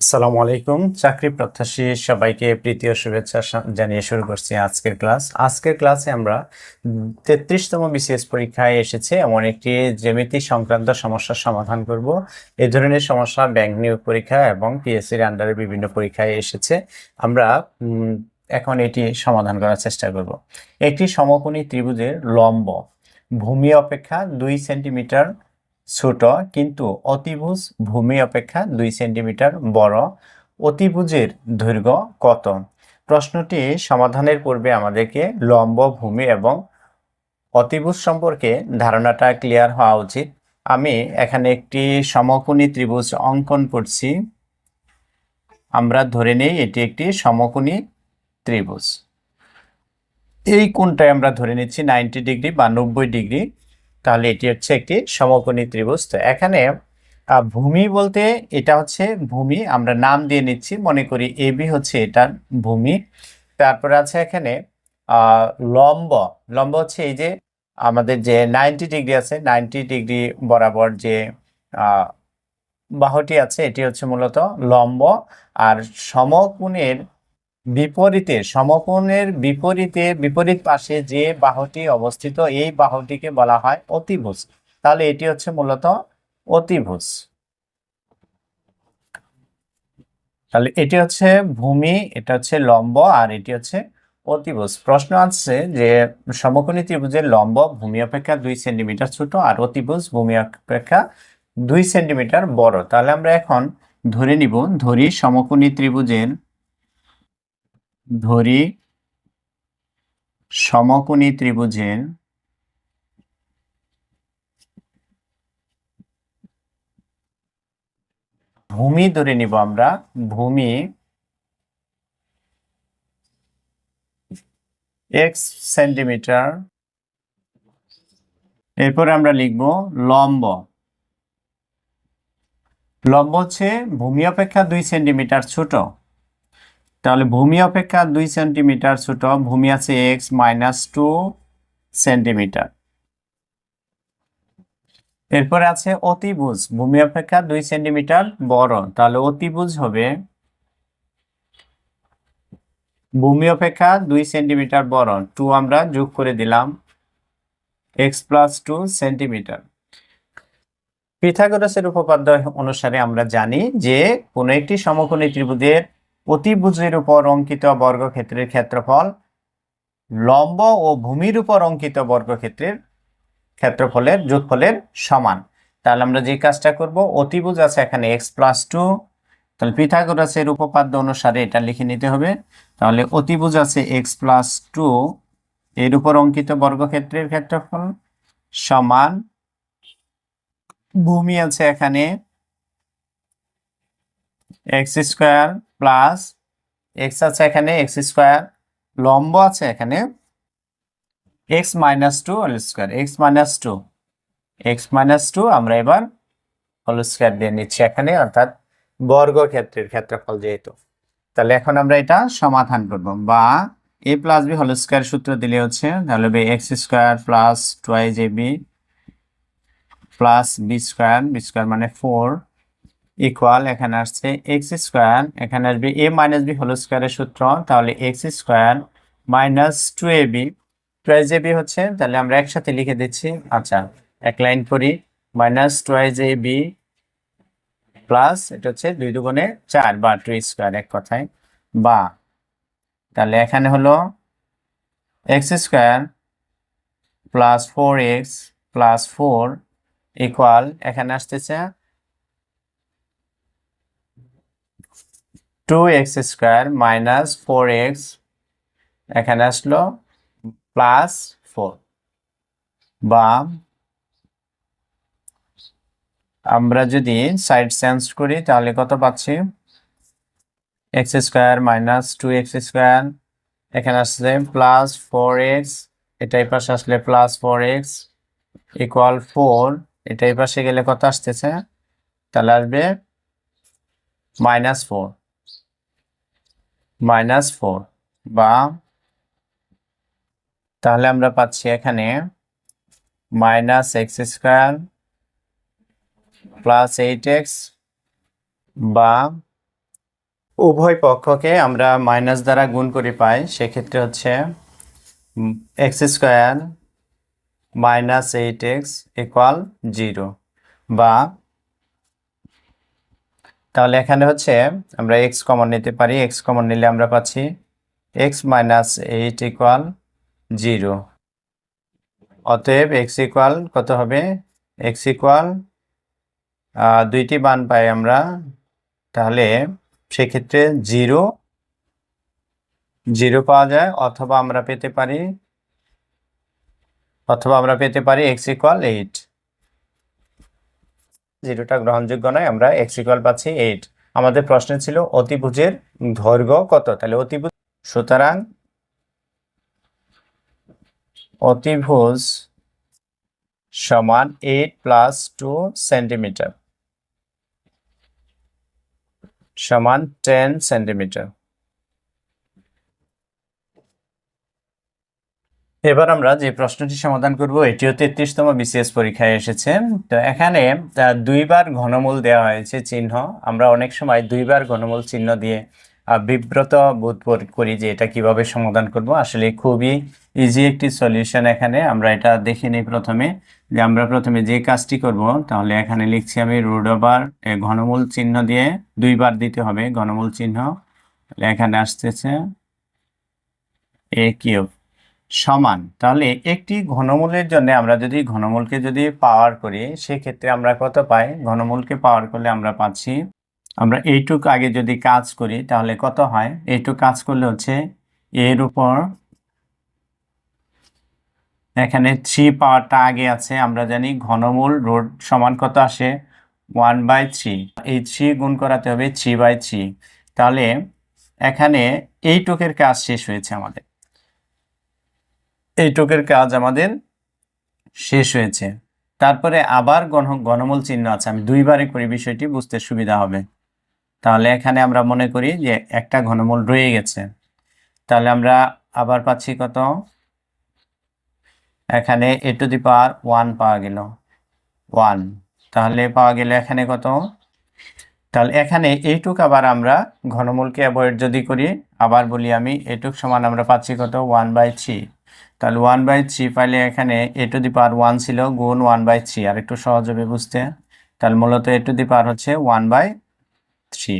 আসসালামু আলাইকুম। চাকরি প্রত্যাশী সবাইকে প্রীতি ও শুভেচ্ছা জানিয়ে শুরু করছি আজকের ক্লাস। আজকের ক্লাসে আমরা তেত্রিশতম বিসিএস পরীক্ষায় এসেছে। এমন একটি জ্যামিতি সংক্রান্ত সমস্যার সমাধান করব। এ ধরনের সমস্যা ব্যাংক নিয়োগ পরীক্ষা এবং পিএসসির আন্ডারে বিভিন্ন পরীক্ষায় এসেছে। আমরা এখন এটি সমাধান করার চেষ্টা করব। একটি সমকোণী ত্রিভুজের লম্ব। ভূমি অপেক্ষা দুই সেন্টিমিটার ছোট কিন্তু অতিভুজ ভূমি অপেক্ষা দুই সেন্টিমিটার বড়। অতিভুজের দৈর্ঘ্য কত? প্রশ্নটি সমাধানের পূর্বে আমাদেরকে লম্ব ভূমি এবং অতিভুজ সম্পর্কে ধারণাটা ক্লিয়ার হওয়া উচিত। আমি এখানে একটি সমকোণী ত্রিভুজ অঙ্কন করছি। আমরা ধরে নেই এটি একটি সমকোণী ত্রিভুজ। এই কোণটায় আমরা ধরে নিচ্ছি নাইনটি ডিগ্রি বা নব্বই ডিগ্রি। তাহলে এটি হচ্ছে একটি সমকোণী ত্রিভুজ তো এখানে ভূমি বলতে এটা হচ্ছে ভূমি, আমরা নাম দিয়ে নিচ্ছি, মনে করি এবি হচ্ছে এটার ভূমি। তারপরে আছে এখানে লম্ব। লম্ব হচ্ছে এই যে আমাদের যে নাইনটি ডিগ্রি আছে, নাইনটি ডিগ্রি বরাবর যে বাহুটি আছে, এটি হচ্ছে মূলত লম্ব। আর সমকোণের বিপরীতে, সমকোণের বিপরীতে, বিপরীত পাশে যে বাহুটি অবস্থিত, এই বাহুটিকে বলা হয় অতিভুজ। তাহলে এটি হচ্ছে মূলত অতিভুজ। তাহলে এটি হচ্ছে ভূমি, এটা হচ্ছে লম্ব, আর এটি হচ্ছে অতিভুজ। প্রশ্ন আছে যে সমকোণী ত্রিভুজের লম্ব ভূমি অপেক্ষা দুই সেন্টিমিটার ছোট, আর অতিভুজ ভূমি অপেক্ষা দুই সেন্টিমিটার বড়। তাহলে আমরা এখন ধরে নিব, ধরি সমকোণী ত্রিভুজের ধরি সমকোণী ত্রিভুজের ভূমি ধরে নিব আমরা। ভূমি এক্স সেন্টিমিটার এরপর আমরা লিখব লম্ব। লম্ব হচ্ছে ভূমি অপেক্ষা দুই সেন্টিমিটার ছোট। তাহলে ভূমি অপেক্ষা দুই সেন্টিমিটার ছোট, ভূমি আছে এক্স মাইনাস টু সেন্টিমিটার এরপরে আছে অতিভুজ, ভূমি অপেক্ষা দুই সেন্টিমিটার বড়, তাহলে অতিভুজ হবে ভূমি অপেক্ষা দুই সেন্টিমিটার বড় টু আমরা যোগ করে দিলাম এক্স প্লাস টু সেন্টিমিটার পিথাগোরাসের উপপাদ্য অনুসারে আমরা জানি যে কোনো একটি সমকোণী ত্রিভুজের অতিভুজের উপর অঙ্কিত বর্গক্ষেত্রের ক্ষেত্রফল, লম্ব ও ভূমির উপর অঙ্কিত বর্গক্ষেত্রের ক্ষেত্রফলের যোগফলের সমান। তাহলে আমরা যে কাজটা করব, অতিভুজ আছে এখানে এক্স প্লাস টু তাহলে পিথাগোরাসের উপপাদ্য অনুসারে এটা লিখে নিতে হবে। তাহলে অতিভুজ আছে এক্স প্লাস টু এর উপর অঙ্কিত বর্গক্ষেত্রের ক্ষেত্রফল সমান, ভূমি আছে এখানে এক্স স্কোয়ার প্লাস এক্স আছে এখানে, এক্স স্কোয়ার লম্ব আছে এখানে, X minus two whole square, X minus two, X minus two আমরা এবার হোল স্কোয়ার দিয়ে নিচ্ছি এখানে, অর্থাৎ বর্গক্ষেত্রের ক্ষেত্রফল যেহেতু। তাহলে এখন আমরা এটা সমাধান করব বা A plus B whole square সূত্র দিলে হচ্ছে, তাহলে হবে X square plus twice A B plus B square B square মানে ফোর ইকুয়াল এখানে আসছে এক্স স্কোয়ার এখানে আসবে এ মাইনাস বি হোল স্কোয়ারের সূত্র, তাহলে X square minus two A B twice A B হচ্ছে, তাহলে আমরা একসাথে লিখে দিচ্ছি আচ্ছা এক লাইন করি minus twice A B plus এটা হচ্ছে দুই দুগুণে চার বা টু স্কোয়ার এক কথায়, বা, তাহলে এখানে হলো x square plus four x plus four equal এখানে আসতেছে two x square minus four x এখানে আসলো প্লাস ফোর বা আমরা যদি সাইড চেঞ্জ করি, তাহলে কত পাচ্ছি? X square minus two x square এখানে আসলে প্লাস ফোর এক্স এটাই পাশে আসলে plus four x equal four এটাই পাশে গেলে কত আসতেছে? তাহলে আসবে মাইনাস ফোর মাইনাস ফোর, বা তাহলে আমরা পাচ্ছি এখানে minus x square plus eight x, বা উভয় পক্ষকে আমরা মাইনাস দ্বারা গুণ করে পাই, সেক্ষেত্রে হচ্ছে x square minus eight x equal zero বা তাহলে এখানে হচ্ছে আমরা এক্স কমন নিতে পারি এক্স কমন নিলে আমরা পাচ্ছি x minus eight equal zero অতএব এক্স ইকুয়াল কত হবে? এক্স ইকুয়াল দুইটি বান পাই আমরা। তাহলে সেক্ষেত্রে জিরো জিরো পাওয়া যায়। অথবা আমরা পেতে পারি, অথবা আমরা পেতে পারি এক্স ইকুয়াল এইট জিরোটা গ্রহণযোগ্য নয়, আমরা এক্স ইকুয়াল পাচ্ছি এইট আমাদের প্রশ্ন ছিল, অতিভুজের দৈর্ঘ্য কত? তাহলে অতিভুজ সুতরাং অতিভুজ সমান এইট প্লাস টু সেন্টিমিটার সমান টেন সেন্টিমিটার এবার আমরা যে প্রশ্নটি সমাধান করব, এটিও তেত্রিশতম বিসিএস পরীক্ষায় এসেছে। তো এখানে দুইবার ঘনমূল দেওয়া হয়েছে চিহ্ন। আমরা অনেক সময় দুইবার ঘনমূল চিহ্ন দিয়ে বিব্রত বোধ কর- যে এটা কীভাবে সমাধান করব। আসলে খুবই ইজি একটি সলিউশন এখানে। আমরা এটা দেখে নিই প্রথমে। যে আমরা প্রথমে যে কাজটি করব, তাহলে এখানে লিখছি আমি রুট ঘনমূল চিহ্ন দিয়ে দুইবার দিতে হবে ঘনমূল চিহ্ন। এখানে আসতেছে এ কিউব সমান। তাহলে একটি ঘনমূলের জন্য আমরা যদি ঘনমূলকে যদি পাওয়ার করি, সেক্ষেত্রে আমরা কত পাই? ঘনমূলকে পাওয়ার করলে আমরা পাচ্ছি। আমরা এইটুক আগে যদি কাজ করি, তাহলে কত হয়? এইটুক কাজ করলে হচ্ছে এর উপর এখানে থ্রি পাওয়ারটা আগে আছে, আমরা জানি ঘনমূল রোড সমান কত আসে? ওয়ান বাই থ্রি এই থ্রি গুণ করাতে হবে থ্রি বাই থ্রি তাহলে এখানে এইটুকের কাজ শেষ হয়েছে আমাদের। এইটুকের কাজ আমাদের শেষ হয়েছে। তারপরে আবার ঘন ঘনমূল চিহ্ন আছে। আমি দুইবারে করি, বিষয়টি বুঝতে সুবিধা হবে। তাহলে এখানে আমরা মনে করি যে একটা ঘনমূল রয়ে গেছে। তাহলে আমরা আবার পাচ্ছি কত? এখানে এ টু দি পাওয়ার ওয়ান পাওয়া গেল। ওয়ান। তাহলে পাওয়া গেল এখানে কত? তাহলে এখানে এইটুক আবার আমরা ঘনমূলকে অ্যাভয়েড যদি করি, আবার বলি আমি এটুক সমান আমরা পাচ্ছি কত? One by three. তাহলে ওয়ান বাই থ্রি পাইলে এখানে এ টু দি পাওয়ার ওয়ান ছিল, গুণ ওয়ান বাই থ্রি আর একটু সহজ হবে বুঝতে। তাহলে মূলত এ টু দি পাওয়ার হচ্ছে ওয়ান বাই থ্রি